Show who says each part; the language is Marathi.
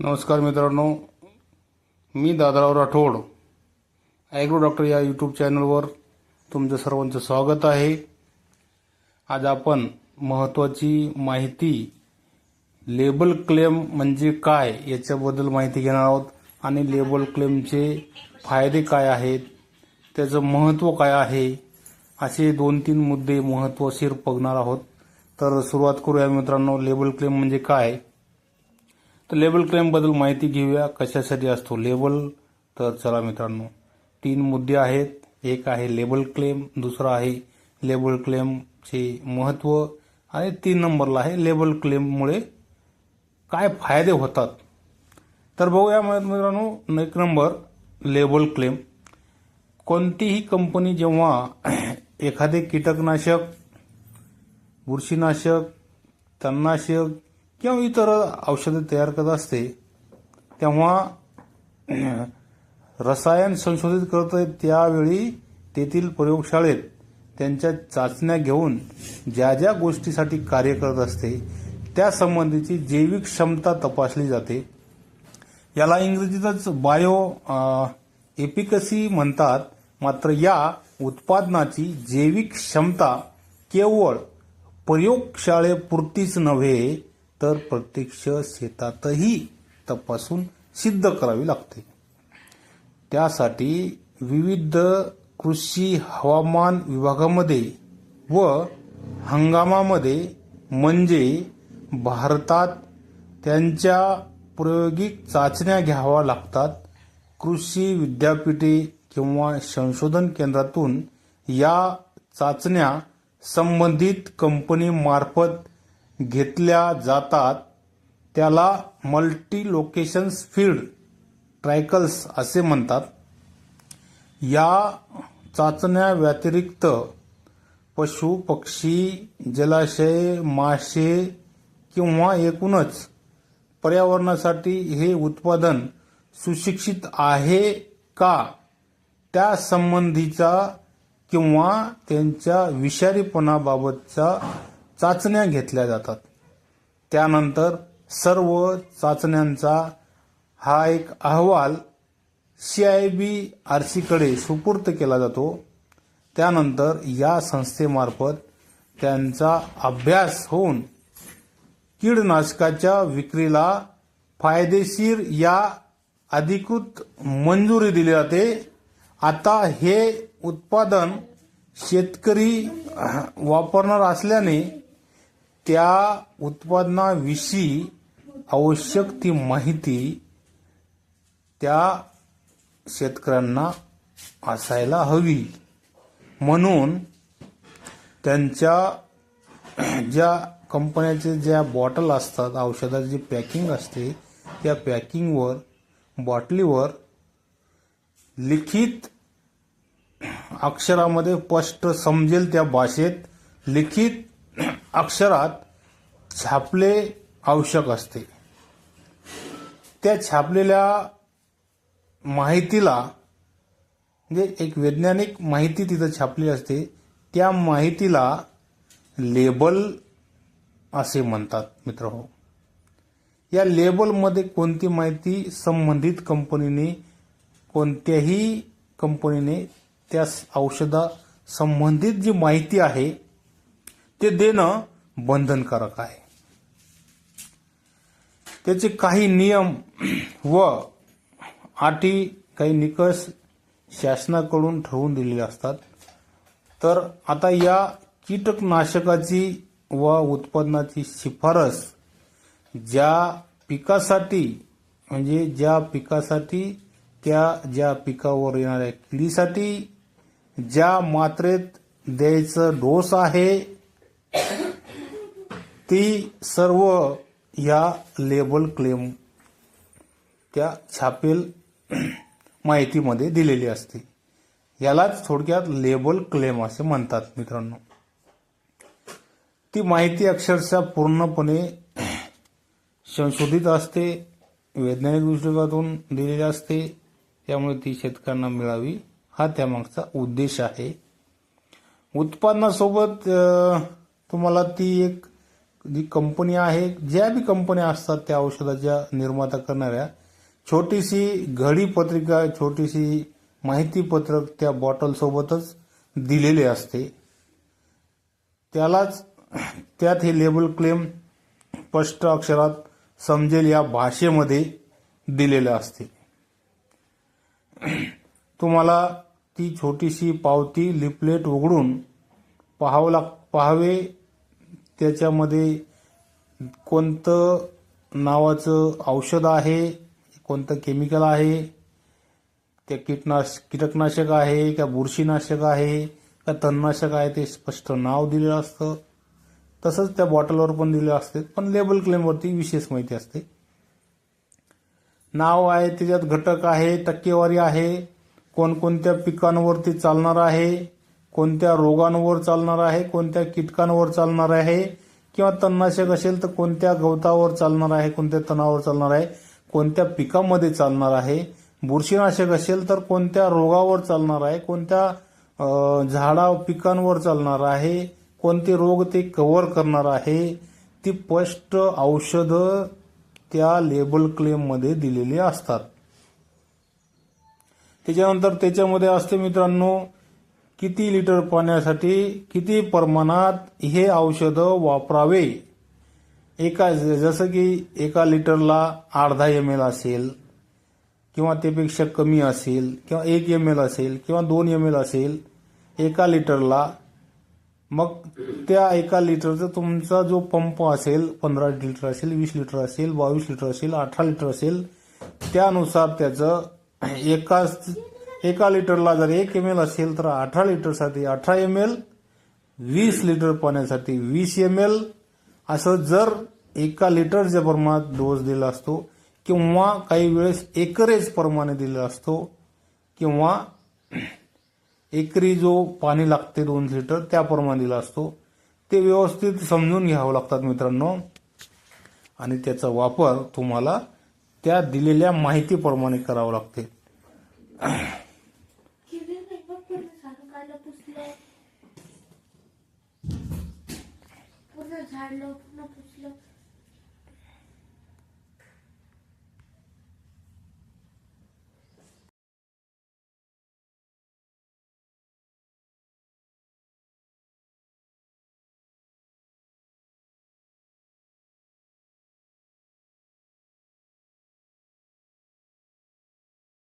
Speaker 1: नमस्कार मित्रांनो. मी दादराव राठोड. ॲग्रो डॉक्टर या यूट्यूब चॅनलवर तुमचं सर्वांचं स्वागत आहे. आज आपण महत्त्वाची माहिती लेबल क्लेम म्हणजे काय याच्याबद्दल माहिती घेणार आहोत आणि लेबल क्लेमचे फायदे काय आहेत त्याचं महत्त्व काय आहे असे दोन तीन मुद्दे महत्त्वशीर बघणार आहोत. तर सुरुवात करूया मित्रांनो लेबल क्लेम म्हणजे काय? तर लेबल क्लेमबद्दल माहिती घेऊया. कशासाठी असतो लेबल? तर चला मित्रांनो तीन मुद्दे आहेत. एक आहे लेबल क्लेम दुसरा आहे लेबल क्लेमचे महत्त्व आणि तीन नंबरला आहे लेबल क्लेममुळे काय फायदे होतात. तर बघूया मित्रांनो एक नंबर लेबल क्लेम कोणतीही कंपनी जेव्हा एखादे कीटकनाशक बुरशीनाशक तणनाशक किंवा इतर औषधे तयार करत असते तेव्हा रसायन संशोधित करत त्यावेळी तेथील प्रयोगशाळेत त्यांच्या चाचण्या घेऊन ज्या ज्या गोष्टीसाठी कार्य करत असते त्या संबंधीची जैविक क्षमता तपासली जाते. याला इंग्रजीतच बायो एपिकसी म्हणतात. मात्र या उत्पादनाची जैविक क्षमता केवळ प्रयोगशाळेपुरतीच नव्हे तर प्रत्यक्ष शेतातही तपासून सिद्ध करावी लागते. त्यासाठी विविध कृषी हवामान विभागामध्ये व हंगामामध्ये म्हणजे भारतात त्यांच्या प्रायोगिक चाचण्या घ्याव्या लागतात. कृषी विद्यापीठे किंवा संशोधन केंद्रातून या चाचण्या संबंधित कंपनीमार्फत घेतल्या जातात त्याला मल्टी लोकेशन्स फील्ड ट्रायकल्स असे म्हणतात. या चाचण्या व्यतिरिक्त पशु पक्षी जलाशय मासे किंवा एकूणच पर्यावरणासाठी हे उत्पादन सुशिक्षित आहे का? त्या संबंधीचा किंवा त्यांच्या विषारीपणाबाबतचा चाचण्या घेतल्या जातात. त्यानंतर सर्व चाचण्यांचा हा एक अहवाल सी आय बी आर सीकडे सुपूर्त केला जातो. त्यानंतर या संस्थेमार्फत त्यांचा अभ्यास होऊन कीडनाशकाच्या विक्रीला फायदेशीर या अधिकृत मंजुरी दिली जाते. आता हे उत्पादन शेतकरी वापरणार असल्याने त्या उत्पादनाविषयी आवश्यक ती माहिती त्या शेतकऱ्यांना असायला हवी. म्हणून त्यांच्या ज्या कंपन्याचे ज्या बॉटल असतात औषधाची जी पॅकिंग असते त्या पॅकिंगवर बॉटलीवर लिखित अक्षरामध्ये स्पष्ट समजेल त्या भाषेत लिखित अक्षरात छापले आवश्यक असते. त्या छापलेल्या माहितीला म्हणजे एक वैज्ञानिक माहिती तिथं छापली असते त्या माहितीला लेबल असे म्हणतात मित्र हो. या लेबलमध्ये कोणती माहिती संबंधित कंपनीने कोणत्याही कंपनीने त्या औषधा संबंधित जी माहिती आहे ते देणं बंधनकारक आहे. त्याचे काही नियम व अटी काही निकष शासनाकडून ठरवून दिलेले असतात. तर आता या कीटकनाशकाची व उत्पादनाची शिफारस ज्या पिकासाठी म्हणजे ज्या पिकासाठी त्या ज्या पिकावर येणाऱ्या किडीसाठी ज्या मात्रेत द्यायचं डोस आहे ती सर्व या लेबल क्लेम त्या छापेल माहितीमध्ये दिलेली असते. यालाच थोडक्यात लेबल क्लेम असे म्हणतात मित्रांनो. ती माहिती अक्षरशः पूर्णपणे संशोधित असते वैज्ञानिक दृष्टिकोनातून दिलेली असते. त्यामुळे ती शेतकऱ्यांना मिळावी हा त्यामागचा उद्देश आहे. उत्पादनासोबत तुम्हाला ती एक जी कंपनी आहे ज्या बी कंपन्या असतात त्या औषधाच्या निर्माता करणाऱ्या छोटीशी घडी पत्रिका छोटीशी माहिती पत्रक त्या बॉटलसोबतच दिलेले असते. त्यालाच त्यात हे लेबल क्लेम स्पष्ट अक्षरात समजेल या भाषेमध्ये दिलेलं असते. तुम्हाला ती छोटीशी पावती लिपलेट उघडून पाहावं लाग पाहावे त्याच्यामध्ये कोणतं नावाचं औषध आहे कोणतं केमिकल आहे ते कीटनाश कीटकनाशक आहे का बुरशीनाशक आहे का तणनाशक आहे ते स्पष्ट नाव दिलेलं असतं. तसंच त्या बॉटलवर पण दिलेलं असते. पण लेबल क्लेमवरती विशेष माहिती असते. नाव आहे त्याच्यात घटक आहे टक्केवारी आहे कोणकोणत्या पिकांवरती चालणार आहे कोणत्या रोगांवर चालणार आहे कोणत्या कीटकांवर चालणार आहे किंवा तणनाशक असेल तर कोणत्या गवतावर चालणार आहे कोणत्या तणावर चालणार आहे कोणत्या पिकामध्ये चालणार आहे बुरशीनाशक असेल तर कोणत्या रोगावर चालणार आहे कोणत्या झाडा पिकांवर चालणार आहे कोणते रोग ते कव्हर करणार आहे ती स्पष्ट औषधं त्या लेबल क्लेममध्ये दिलेली असतात. त्याच्यानंतर त्याच्यामध्ये असते मित्रांनो किती लिटर पाण्यासाठी किती प्रमाणात हे औषधं वापरावे? एका जसं की एका लिटरला अर्धा एम एल असेल किंवा त्यापेक्षा कमी असेल किंवा एक एम एल असेल किंवा दोन एम एल असेल एका लिटरला मग त्या एका लिटरचा तुमचा जो पंप असेल पंधरा लिटर असेल वीस लिटर असेल बावीस लिटर असेल अठरा लिटर असेल त्यानुसार त्याचं एकाच एका लिटरला जर एक एम एल असेल तर अठरा लिटरसाठी अठरा एम एल वीस लिटर पाण्यासाठी वीस एम एल असं जर एका लिटरच्या प्रमाणात डोस दिला असतो किंवा काही वेळेस एकरेज प्रमाणे दिला असतो किंवा एकरी जो पाणी लागते दोन लिटर त्याप्रमाणे दिला असतो ते व्यवस्थित समजून घ्यावं लागतात मित्रांनो. आणि त्याचा वापर तुम्हाला त्या दिलेल्या माहितीप्रमाणे करावा लागते.
Speaker 2: usarlo, no, pues lo...